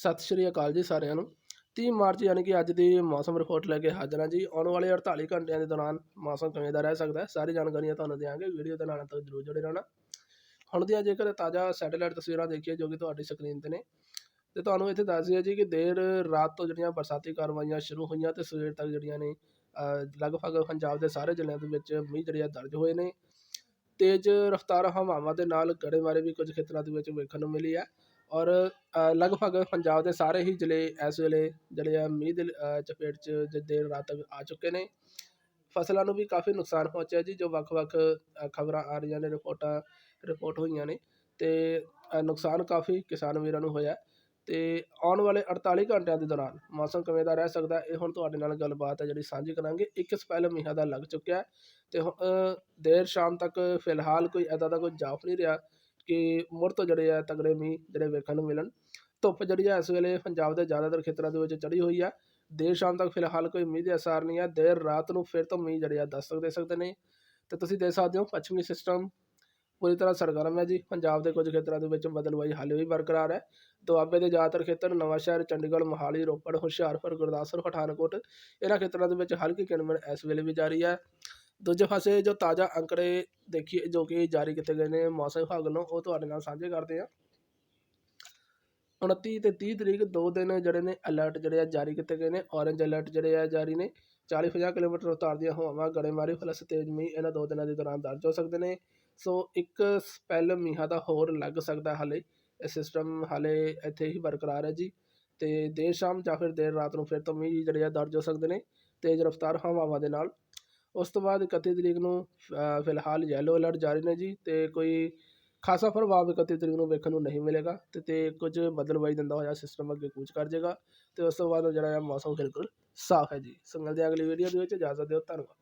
ਸਤਿ ਸ਼੍ਰੀ ਅਕਾਲ ਜੀ ਸਾਰਿਆਂ ਨੂੰ। 30 ਮਾਰਚ ਯਾਨੀ ਕਿ ਅੱਜ ਦੀ ਮੌਸਮ ਰਿਪੋਰਟ ਲੈ ਕੇ ਹਾਜ਼ਰ ਹਾਂ ਜੀ। ਆਉਣ ਵਾਲੇ 48 ਘੰਟਿਆਂ ਦੇ ਦੌਰਾਨ ਮੌਸਮ ਕਿਵੇਂ ਦਾ ਰਹਿ ਸਕਦਾ ਹੈ, ਸਾਰੀ ਜਾਣਕਾਰੀਆਂ ਤੁਹਾਨੂੰ ਦਿਆਂਗੇ। ਵੀਡੀਓ ਦੇ ਨਾਲ ਤੱਕ ਜਰੂਰ ਜੁੜੇ ਰਹਿਣਾ। ਹੁਣ ਦੀਆਂ ਜੇਕਰ ਤਾਜ਼ਾ ਸੈਟੇਲਾਈਟ ਤਸਵੀਰਾਂ ਦੇਖੀਏ ਜੋ ਕਿ ਤੁਹਾਡੀ ਸਕਰੀਨ ਤੇ ਨੇ, ਤੇ ਤੁਹਾਨੂੰ ਇੱਥੇ ਦੱਸ ਦਈਏ ਜੀ ਕਿ ਦੇਰ ਰਾਤ ਤੋਂ ਜਿਹੜੀਆਂ ਬਰਸਾਤੀ ਕਾਰਵਾਈਆਂ ਸ਼ੁਰੂ ਹੋਈਆਂ ਤੇ ਸਵੇਰ ਤੱਕ ਜਿਹੜੀਆਂ ਨੇ ਲਗਭਗ ਪੰਜਾਬ ਦੇ ਸਾਰੇ ਜ਼ਿਲ੍ਹਿਆਂ ਦੇ ਵਿੱਚ ਮੀਂਹ ਜਿਹੜੇ ਆ ਦਰਜ ਹੋਏ ਨੇ। ਤੇਜ਼ ਰਫ਼ਤਾਰ ਹਵਾਵਾਂ ਦੇ ਨਾਲ ਗੜੇਮਾਰੀ ਵੀ ਕੁਝ ਖੇਤਰਾਂ ਦੇ ਵਿੱਚ ਵੇਖਣ ਨੂੰ ਮਿਲੀ ਹੈ। ਔਰ ਲਗਭਗ ਪੰਜਾਬ ਦੇ ਸਾਰੇ ਹੀ ਜ਼ਿਲ੍ਹੇ ਇਸ ਵੇਲੇ ਜਿਹੜੇ ਆ ਮੀਂਹ ਦੇ ਚਪੇਟ 'ਚ ਜ- ਦੇਰ ਰਾਤ ਤੱਕ ਆ ਚੁੱਕੇ ਨੇ। ਫਸਲਾਂ ਨੂੰ ਵੀ ਕਾਫੀ ਨੁਕਸਾਨ ਪਹੁੰਚਿਆ ਜੀ ਜੋ ਵੱਖ-ਵੱਖ ਖਬਰਾਂ ਆ ਰਹੀਆਂ ਨੇ ਰਿਪੋਰਟਾਂ ਰਿਪੋਰਟ ਹੋਈਆਂ ਨੇ ਅਤੇ ਨੁਕਸਾਨ ਕਾਫੀ ਕਿਸਾਨ ਵੀਰਾਂ ਨੂੰ ਹੋਇਆ। ਅਤੇ ਆਉਣ ਵਾਲੇ 48 ਘੰਟਿਆਂ ਦੇ ਦੌਰਾਨ ਮੌਸਮ ਕਿਵੇਂ ਦਾ ਰਹਿ ਸਕਦਾ ਇਹ ਹੁਣ ਤੁਹਾਡੇ ਨਾਲ ਗੱਲਬਾਤ ਹੈ ਜਿਹੜੀ ਸਾਂਝੀ ਕਰਾਂਗੇ। ਇੱਕ ਸਪੈਲ ਮੀਂਹਾਂ ਦਾ ਲੱਗ ਚੁੱਕਿਆ ਅਤੇ ਹੁਣ, ਦੇਰ ਸ਼ਾਮ ਤੱਕ ਫਿਲਹਾਲ ਕੋਈ ਇੱਦਾਂ ਦਾ ਕੋਈ ਜਾਪ ਨਹੀਂ ਰਿਹਾ। ਕਿ ਮੁੜ ਤੋਂ ਜਿਹੜੇ ਆ ਤਗੜੇ ਮੀਂਹ ਜਿਹੜੇ ਵੇਖਣ ਨੂੰ ਮਿਲਣ। ਧੁੱਪ ਜਿਹੜੀ ਆ ਇਸ ਵੇਲੇ ਪੰਜਾਬ ਦੇ ਜ਼ਿਆਦਾਤਰ ਖੇਤਰਾਂ ਦੇ ਵਿੱਚ ਚੜੀ ਹੋਈ ਆ। ਦੇਰ ਸ਼ਾਮ ਤੱਕ ਫਿਲਹਾਲ ਕੋਈ ਮੀਂਹ ਦੇ ਅਸਾਰ ਨਹੀਂ ਆ। ਦੇਰ ਰਾਤ ਨੂੰ ਫਿਰ ਤੋਂ ਮੀਂਹ ਜਿਹੜੇ ਆ ਦਸਤਕ ਦੇ ਸਕਦੇ ਨੇ। ਤੇ ਤੁਸੀਂ ਦੇਖ ਸਕਦੇ ਹੋ ਪੱਛਮੀ ਸਿਸਟਮ ਪੂਰੀ ਤਰ੍ਹਾਂ ਸਰਗਰਮ ਹੈ ਜੀ। ਪੰਜਾਬ ਦੇ ਕੁਝ ਖੇਤਰਾਂ ਦੇ ਵਿੱਚ ਬਦਲਵਾਈ ਹਾਲੇ ਵੀ ਬਰਕਰਾਰ ਹੈ। ਦੁਆਬੇ ਦੇ ਜ਼ਿਆਦਾਤਰ ਖੇਤਰ ਨਵਾਂਸ਼ਹਿਰ ਚੰਡੀਗੜ੍ਹ, ਮੋਹਾਲੀ, ਰੋਪੜ, ਹੁਸ਼ਿਆਰਪੁਰ, ਗੁਰਦਾਸਪੁਰ, ਪਠਾਨਕੋਟ। ਇਹਨਾਂ ਖੇਤਰਾਂ ਦੇ ਵਿੱਚ ਹਲਕੀ ਕਿਣਮਣ ਇਸ ਵੇਲੇ ਵੀ ਜਾਰੀ ਹੈ। ਦੂਜੇ ਪਾਸੇ ਜੋ ਤਾਜ਼ਾ ਅੰਕੜੇ ਦੇਖੀਏ, ਜੋ ਕਿ ਜਾਰੀ ਕੀਤੇ ਗਏ ਨੇ ਮੌਸਮ ਵਿਭਾਗ ਵੱਲੋਂ, ਉਹ ਤੁਹਾਡੇ ਨਾਲ ਸਾਂਝੇ ਕਰਦੇ ਹਾਂ। 29 ਤੇ 30 ਤਰੀਕ ਦੋ ਦਿਨ ਜਿਹੜੇ ਨੇ ਅਲਰਟ ਜਿਹੜੇ ਆ ਜਾਰੀ ਕੀਤੇ ਗਏ ਨੇ। ਔਰੇਂਜ ਅਲਰਟ ਜਿਹੜੇ ਆ ਜਾਰੀ ਨੇ। 40-50 ਕਿਲੋਮੀਟਰ ਰਫ਼ਤਾਰ ਦੀਆਂ ਹਵਾਵਾਂ, ਗੜੇਮਾਰੀ ਪਲੱਸ ਤੇਜ਼ ਮੀਂਹ, ਇਹਨਾਂ ਦੋ ਦਿਨਾਂ ਦੇ ਦੌਰਾਨ ਦਰਜ ਹੋ ਸਕਦੇ ਨੇ। ਸੋ ਇੱਕ ਸਪੈਲ ਮੀਂਹਾਂ ਦਾ ਹੋਰ ਲੱਗ ਸਕਦਾ ਹਾਲੇ। ਇਹ ਸਿਸਟਮ ਹਾਲੇ ਇੱਥੇ ਹੀ ਬਰਕਰਾਰ ਹੈ ਜੀ। ਤੇ ਦੇਰ ਸ਼ਾਮ ਜਾਂ ਫਿਰ ਦੇਰ ਰਾਤ ਨੂੰ ਫਿਰ ਤੋਂ ਮੀਂਹ ਜਿਹੜੇ ਆ ਦਰਜ ਹੋ ਸਕਦੇ ਨੇ। ਤੇਜ਼ ਰਫ਼ਤਾਰ ਹਵਾਵਾਂ ਦੇ ਨਾਲ। ਉਸ ਤੋਂ ਬਾਅਦ 31 ਤਰੀਕ ਨੂੰ ਫਿਲਹਾਲ ਯੈਲੋ ਅਲਰਟ ਜਾਰੀ ਨੇ ਜੀ ਅਤੇ ਕੋਈ ਖਾਸਾ ਪ੍ਰਭਾਵ 31 ਤਰੀਕ ਨੂੰ ਵੇਖਣ ਨੂੰ ਨਹੀਂ ਮਿਲੇਗਾ ਅਤੇ ਤੇ ਕੁਝ ਬਦਲਵਾਈ ਦਿੰਦਾ ਹੋਇਆ ਸਿਸਟਮ ਅੱਗੇ ਕੂਚ ਕਰ ਜਾਏਗਾ ਅਤੇ ਉਸ ਤੋਂ ਬਾਅਦ ਜਿਹੜਾ ਆ ਮੌਸਮ ਬਿਲਕੁਲ ਸਾਫ਼ ਹੈ ਜੀ। ਸੰਗਲ ਦੇ ਅਗਲੀ ਵੀਡੀਓ ਦੇ ਵਿੱਚ ਇਜਾਜ਼ਤ ਦਿਓ, ਧੰਨਵਾਦ।